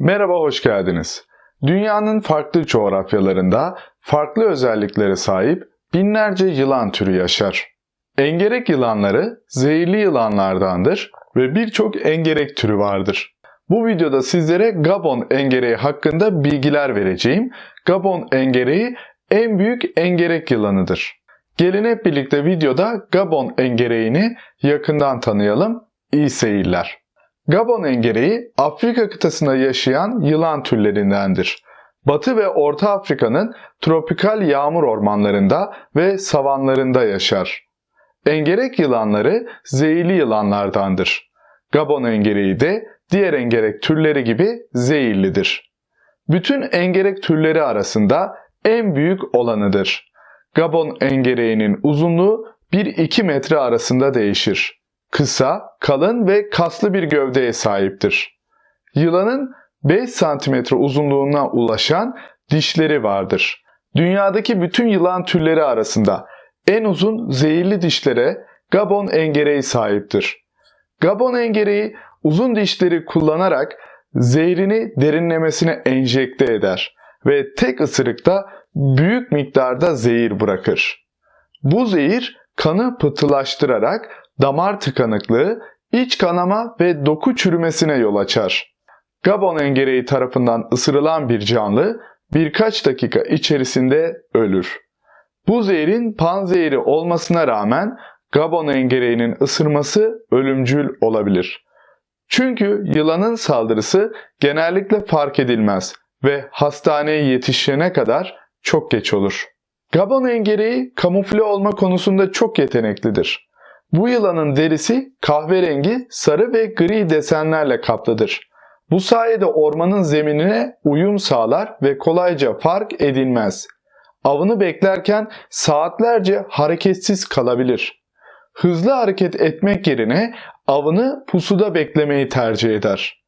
Merhaba, hoş geldiniz. Dünyanın farklı coğrafyalarında farklı özelliklere sahip binlerce yılan türü yaşar. Engerek yılanları zehirli yılanlardandır ve birçok engerek türü vardır. Bu videoda sizlere Gabon engereği hakkında bilgiler vereceğim. Gabon engereği en büyük engerek yılanıdır. Gelin hep birlikte videoda Gabon engereğini yakından tanıyalım. İyi seyirler. Gabon engereği Afrika kıtasında yaşayan yılan türlerindendir. Batı ve Orta Afrika'nın tropikal yağmur ormanlarında ve savanlarında yaşar. Engerek yılanları zehirli yılanlardandır. Gabon engereği de diğer engerek türleri gibi zehirlidir. Bütün engerek türleri arasında en büyük olanıdır. Gabon engereğinin uzunluğu 1-2 metre arasında değişir kısa, kalın ve kaslı bir gövdeye sahiptir. Yılanın 5 cm uzunluğuna ulaşan dişleri vardır. Dünyadaki bütün yılan türleri arasında en uzun zehirli dişlere Gabon engereği sahiptir. Gabon engereği uzun dişleri kullanarak zehrini derinlemesine enjekte eder ve tek ısırıkta büyük miktarda zehir bırakır. Bu zehir kanı pıhtılaştırarak damar tıkanıklığı, iç kanama ve doku çürümesine yol açar. Gabon engereği tarafından ısırılan bir canlı birkaç dakika içerisinde ölür. Bu zehrin panzehiri olmasına rağmen Gabon engereğinin ısırması ölümcül olabilir. Çünkü yılanın saldırısı genellikle fark edilmez ve hastaneye yetişene kadar çok geç olur. Gabon engereği kamufle olma konusunda çok yeteneklidir. Bu yılanın derisi kahverengi, sarı ve gri desenlerle kaplıdır. Bu sayede ormanın zeminine uyum sağlar ve kolayca fark edilmez. Avını beklerken saatlerce hareketsiz kalabilir. Hızlı hareket etmek yerine avını pusuda beklemeyi tercih eder.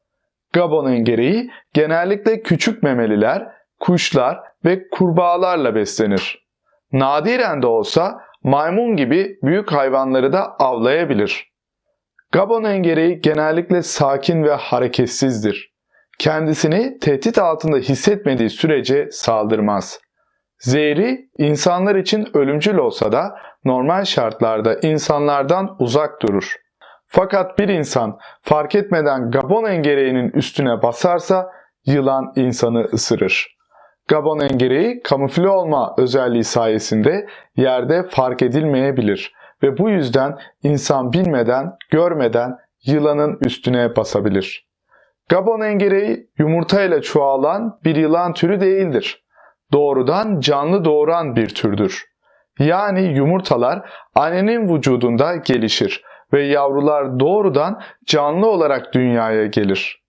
Gabon engereği genellikle küçük memeliler, kuşlar ve kurbağalarla beslenir. Nadiren de olsa maymun gibi büyük hayvanları da avlayabilir. Gabon engereği genellikle sakin ve hareketsizdir. Kendisini tehdit altında hissetmediği sürece saldırmaz. Zehri insanlar için ölümcül olsa da normal şartlarda insanlardan uzak durur. Fakat bir insan fark etmeden Gabon engereğinin üstüne basarsa yılan insanı ısırır. Gabon engereği kamufle olma özelliği sayesinde yerde fark edilmeyebilir ve bu yüzden insan bilmeden, görmeden yılanın üstüne basabilir. Gabon engereği yumurtayla çoğalan bir yılan türü değildir. Doğrudan canlı doğuran bir türdür. Yani yumurtalar annenin vücudunda gelişir ve yavrular doğrudan canlı olarak dünyaya gelir.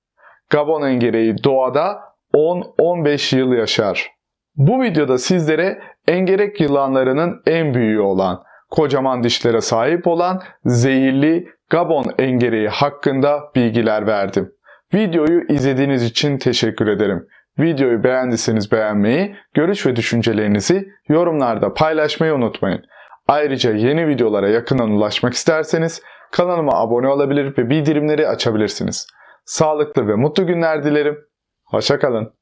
Gabon engereği doğada 10-15 yıl yaşar. Bu videoda sizlere engerek yılanlarının en büyüğü olan, kocaman dişlere sahip olan zehirli Gabon engereği hakkında bilgiler verdim. Videoyu izlediğiniz için teşekkür ederim. Videoyu beğendiyseniz beğenmeyi, görüş ve düşüncelerinizi yorumlarda paylaşmayı unutmayın. Ayrıca yeni videolara yakından ulaşmak isterseniz kanalıma abone olabilir ve bildirimleri açabilirsiniz. Sağlıklı ve mutlu günler dilerim. Hoşçakalın.